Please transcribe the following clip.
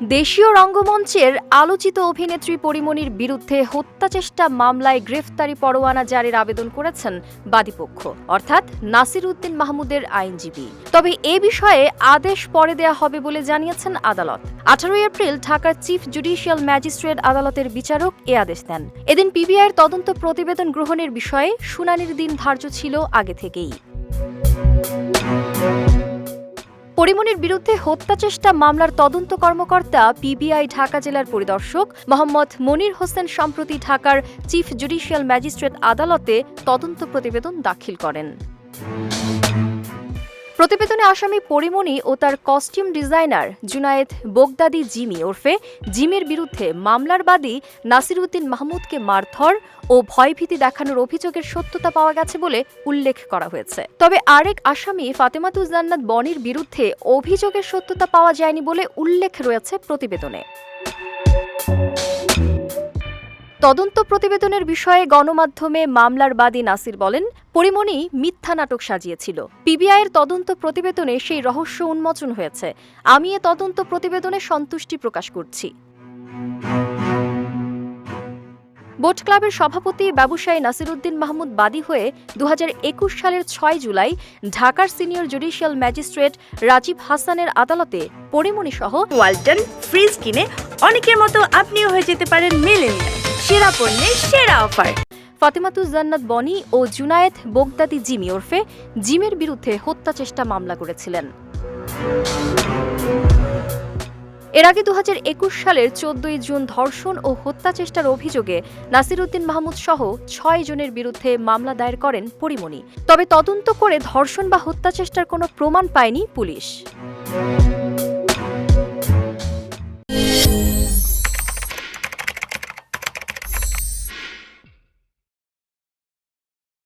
দেশীয় রঙ্গমঞ্চের আলোচিত অভিনেত্রী পরিমণির বিরুদ্ধে হত্যাচেষ্টা মামলায় গ্রেফতারি পরোয়ানা জারির আবেদন করেছেন বাদীপক্ষ, অর্থাৎ নাসির উদ্দিন মাহমুদের আইনজীবী। তবে এ বিষয়ে আদেশ পরে দেয়া হবে বলে জানিয়েছেন আদালত। আঠারোই এপ্রিল ঢাকার চিফ জুডিশিয়াল ম্যাজিস্ট্রেট আদালতের বিচারক এ আদেশ দেন। এদিন পিবিআইয়ের তদন্ত প্রতিবেদন গ্রহণের বিষয়ে শুনানির দিন ধার্য ছিল আগে থেকেই। পরিমণির বিরুদ্ধে হত্যা চেষ্টা মামলার তদন্ত কর্মকর্তা পিবিআই ঢাকা জেলার পরিদর্শক। মোহাম্মদ মনির হোসেন সম্প্রতি ঢাকার চিফ জুডিশিয়াল ম্যাজিস্ট্রেট আদালতে তদন্ত প্রতিবেদন দাখিল করেন। প্রতিবেদনে আসামি পরিমণি ও তার costume designer Junayed Bogdadi Jimmy ওরফে জিমির বিরুদ্ধে মামলার বাদী নাসিরউদ্দিন মাহমুদকে মারধর ও ভয়ভীতি দেখানোর অভিযোগের সত্যতা পাওয়া গেছে বলে উল্লেখ করা হয়েছে। তবে আরেক আসামি ফাতেমাতুজ জান্নাত বনির বিরুদ্ধে অভিযোগের সত্যতা পাওয়া যায়নি বলে উল্লেখ রয়েছে প্রতিবেদনে। তদন্ত প্রতিবেদনের বিষয়ে গণমাধ্যমে মামলার বাদী নাসির বলেন, পরিমণি মিথ্যা নাটক সাজিয়েছিল। পিবিআইয়ের তদন্ত প্রতিবেদনে সেই রহস্য উন্মোচন হয়েছে। আমি এ তদন্ত প্রতিবেদনে সন্তুষ্টি প্রকাশ করছি। বোট ক্লাবের সভাপতি ব্যবসায়ী নাসিরুদ্দিন মাহমুদ বাদী হয়ে দু হাজার একুশ সালের ছয় জুলাই ঢাকার সিনিয়র জুডিশিয়াল ম্যাজিস্ট্রেট রাজীব হাসানের আদালতে পরিমণি সহ ওয়ালটন ফ্রিজ কিনে অনেকের মতো আপনিও হয়ে যেতে পারেন মেলেনিয়া সেরা পণ্যের সেরা অফার। ফাতেমাতুজ জান্নাত বনি ও জুনায়েদ বোগদাদি জিমি ওরফে জিমের বিরুদ্ধে হত্যা চেষ্টা মামলা করেছিলেন। এর আগে দু হাজার একুশ সালের চোদ্দই জুন ধর্ষণ ও হত্যা চেষ্টার অভিযোগে নাসিরুদ্দিন মাহমুদ সহ ছয় জনের বিরুদ্ধে মামলা দায়ের করেন পরিমণি। তবে তদন্ত করে ধর্ষণ বা হত্যা চেষ্টার কোনো প্রমাণ পায়নি পুলিশ।